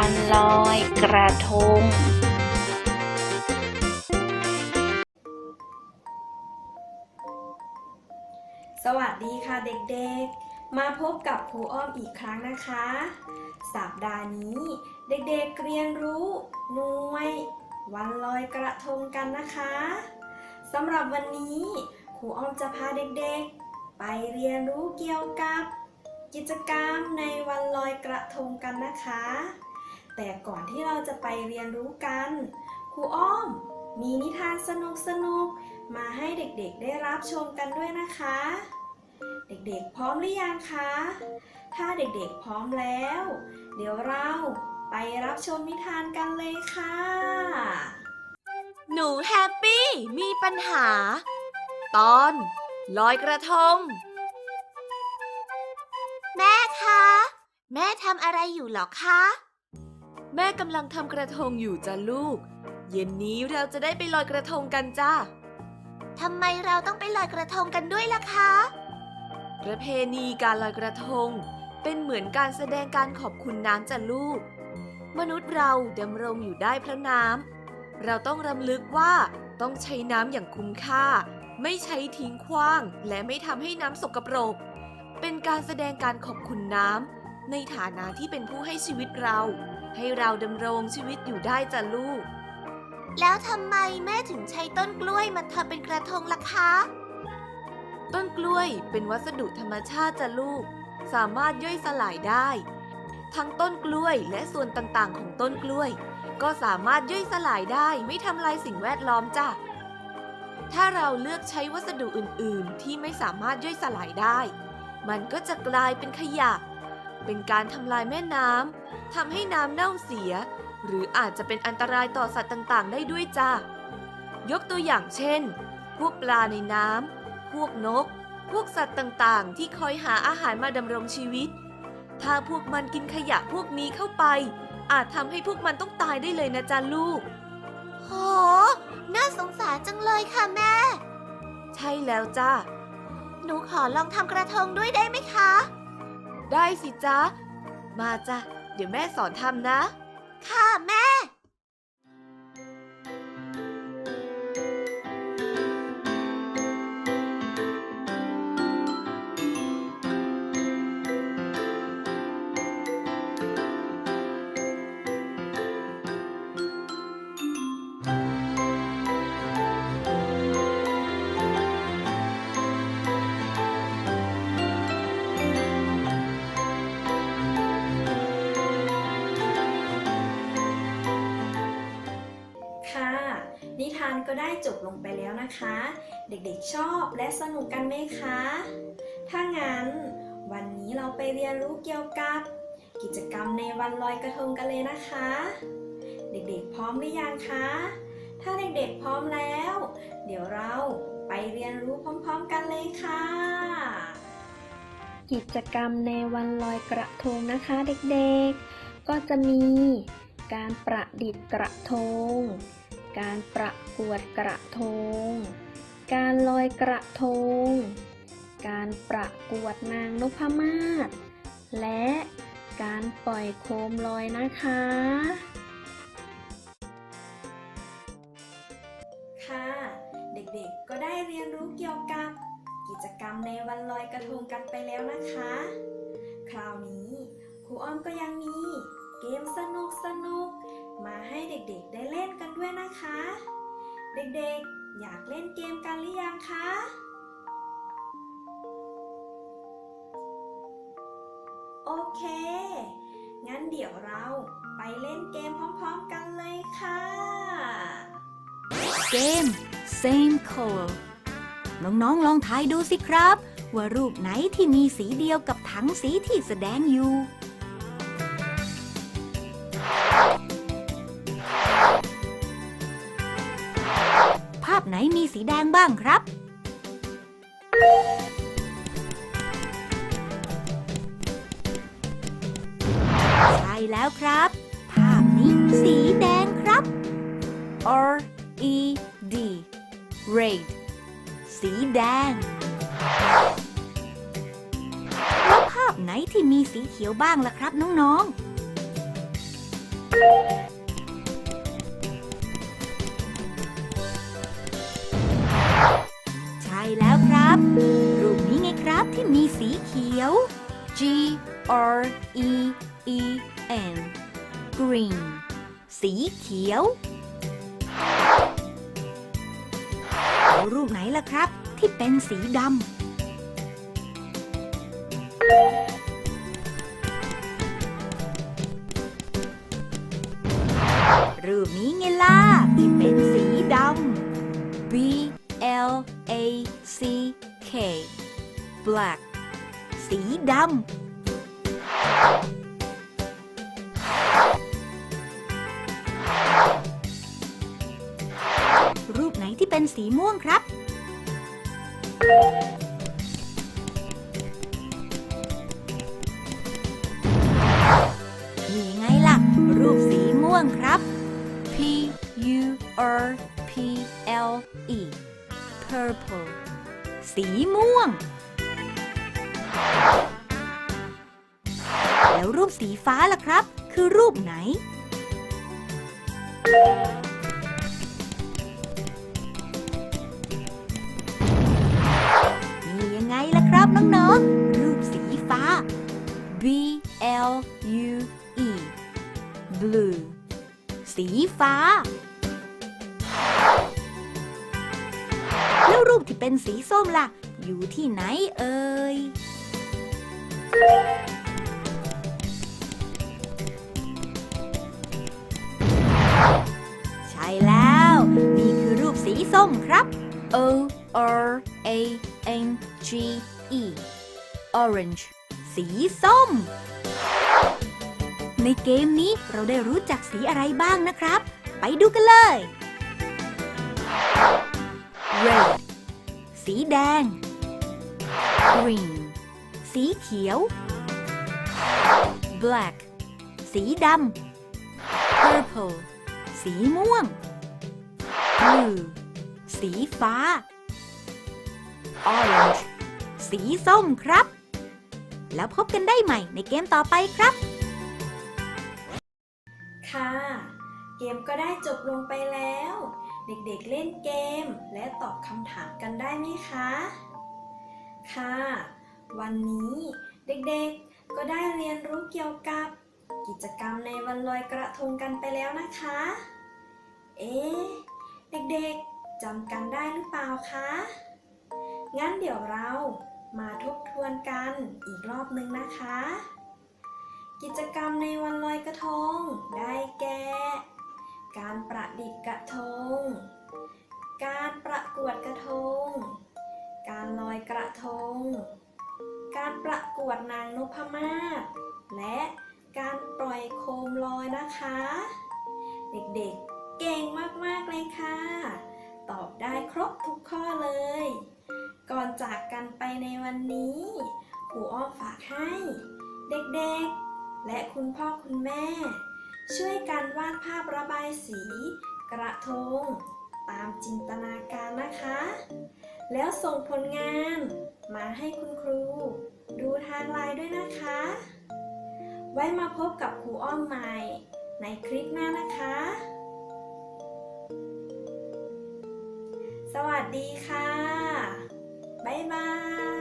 วันลอยกระทง สวัสดีค่ะเด็กๆ มาพบกับครูอ้อมอีกครั้งนะคะ สัปดาห์นี้เด็กๆเรียนรู้หน่วยวันลอยกระทงกันนะคะสำหรับวันนี้ครูอ้อมจะพาเด็กๆ ไปเรียนรู้เกี่ยวกับกิจกรรมในวันลอยกระทงกันนะคะ แต่ก่อนที่เราจะไปเรียนรู้กัน ครูอ้อม มีนิทานสนุกๆมาให้เด็กๆได้รับชมกันด้วยนะคะ เด็กๆพร้อมหรือยังคะ ถ้าเด็กๆพร้อมแล้ว เดี๋ยวเราไปรับชมนิทานกันเลยค่ะ หนูแฮปปี้มีปัญหา ตอนลอยกระทง แม่คะ แม่ทำอะไรอยู่หรอคะ แม่กำลังทำกระทงอยู่จ้ะลูก เย็นนี้เราจะได้ไปลอยกระทงกันจ้าทำไมเราต้องไปลอยกระทงกันด้วยล่ะคะ ประเพณีการลอยกระทง เป็นเหมือนการแสดงการขอบคุณน้ำจ้ะลูก มนุษย์เราดำรงอยู่ได้เพราะน้ำเราต้องรำลึกว่าต้องใช้น้ำอย่างคุ้มค่า ไม่ใช้ทิ้งขว้าง และไม่ทำให้น้ำสกปรก เป็นการแสดงการขอบคุณน้ำในฐานะที่เป็นผู้ให้ชีวิตเรา ให้เราดำรงชีวิตอยู่ได้จ้ะลูก แล้วทำไมแม่ถึงใช้ต้นกล้วยมาทำเป็นกระทงล่ะคะ ต้นกล้วยเป็นวัสดุธรรมชาติจ้ะลูก สามารถย่อยสลายได้ ทั้งต้นกล้วยและส่วนต่างๆ ของต้นกล้วย ก็สามารถย่อยสลายได้ไม่ทำลายสิ่งแวดล้อมจ้ะถ้าเราเลือกใช้วัสดุอื่น ๆ ที่ไม่สามารถย่อยสลายได้ มันก็จะกลายเป็นขยะ เป็นการทำลายแม่น้ำทำให้น้ำเน่าเสีย หรืออาจจะเป็นอันตรายต่อสัตว์ต่างๆ ได้ด้วยจ้ะยกตัวอย่างเช่น พวกปลาในน้ำพวกนก พวกสัตว์ต่างๆ ที่คอยหาอาหารมาดำรงชีวิต ถ้าพวกมันกินขยะพวกนี้เข้าไป อาจทำให้พวกมันต้องตายได้เลยนะจ๊ะลูกโหน่าสงสารจังเลยค่ะแม่ ใช่แล้วจ้าหนูขอลองทำกระทงด้วยได้ไหมคะ ได้สิจ๊ะ มาจ้ะ เดี๋ยวแม่สอนทำนะ ค่ะแม่านก็ได้จบลงไปแล้วนะคะ เด็กๆชอบและสนุกกันไหมคะ ถ้างั้น วันนี้เราไปเรียนรู้เกี่ยวกับ กิจกรรมในวันลอยกระทงกันเลยนะคะ เด็กๆพร้อมหรือยังคะ ถ้าเด็กๆพร้อมแล้ว เดี๋ยวเราไปเรียนรู้พร้อมๆกันเลยค่ะ กิจกรรมในวันลอยกระทงนะคะเด็กๆ ก็จะมีการประดิษฐ์กระทง การประกวดกระทง การลอยกระทง การประกวดนางนพมาศ และการปล่อยโคมลอยนะคะ ค่ะ เด็กๆ ก็ได้เรียนรู้เกี่ยวกับกิจกรรมในวันลอยกระทงกันไปแล้วนะคะ คราวนี้ครูอ้อมก็ยังมีเกมสนุกสนุก มาให้เด็กๆได้เล่นกันด้วยนะคะ เด็กๆ อยากเล่นเกมกันหรือยังคะ โอเค งั้นเดี๋ยวเราไปเล่นเกมพร้อมๆกันเลยค่ะ เกม Same Color น้องๆ ลองทายดูสิครับ ว่ารูปไหนที่มีสีเดียวกับถังสีที่แสดงอยู่ ไหนมีสีแดงบ้างครับ ใช่แล้วครับ ภาพนี้สีแดงครับ R E D red สีแดง แล้วภาพไหนที่มีสีเขียวบ้างล่ะครับน้องๆ ขียว G R E E N green สีเขียวแล้วรูปไหนล่ะครับ ที่เป็นสีดำ รูปนี้ไงล่ะที่เป็นสีดำ B L A C K black สีดำ รูปไหนที่เป็นสีม่วงครับ นี่ไงล่ะ รูปสีม่วงครับ P U R P L E purple สีม่วง แล้วรูปสีฟ้าล่ะครับ คือรูปไหน นี่ยังไงล่ะครับน้องๆ รูปสีฟ้า B L U E blue สีฟ้า แล้วรูปที่เป็นสีส้มล่ะ อยู่ที่ไหนเอ่ย ใช่แล้ว นี่คือรูปสีส้มครับ O R A N G E orange สีส้ม ในเกมนี้เราได้รู้จักสีอะไรบ้างนะครับ ไปดูกันเลย red สีแดง green สีเขียว black สีดำ purple สีม่วง blue สีฟ้า orange สีส้มครับ แล้วพบกันได้ใหม่ในเกมต่อไปครับ ค่ะ เกมก็ได้จบลงไปแล้ว เด็กๆเล่นเกมและตอบคำถามกันได้ไหมคะ ค่ะ วันนี้เด็กๆ ก็ได้เรียนรู้เกี่ยวกับกิจกรรมในวันลอยกระทงกันไปแล้วนะคะ เอ๊ะเด็กๆจำกันได้หรือเปล่าคะ งั้นเดี๋ยวเรามาทบทวนกันอีกรอบนึงนะคะ กิจกรรมในวันลอยกระทงได้แก่ การประดิษฐ์กระทง วดนางนพมาศและการปล่อยโคมลอยนะคะ เด็กๆเก่งมากๆเลยค่ะ ตอบได้ครบทุกข้อเลย ก่อนจากกันไปในวันนี้ครูอ้อมฝากให้ เด็กๆ และคุณพ่อคุณแม่ ช่วยกันวาดภาพระบายสี กระทง ตามจินตนาการนะคะ แล้วส่งผลงานมาให้คุณครู ดูทางไลน์ด้วยนะคะ ไว้มาพบกับครูอ้อมใหม่ในคลิปหน้านะคะ สวัสดีค่ะ บ๊ายบาย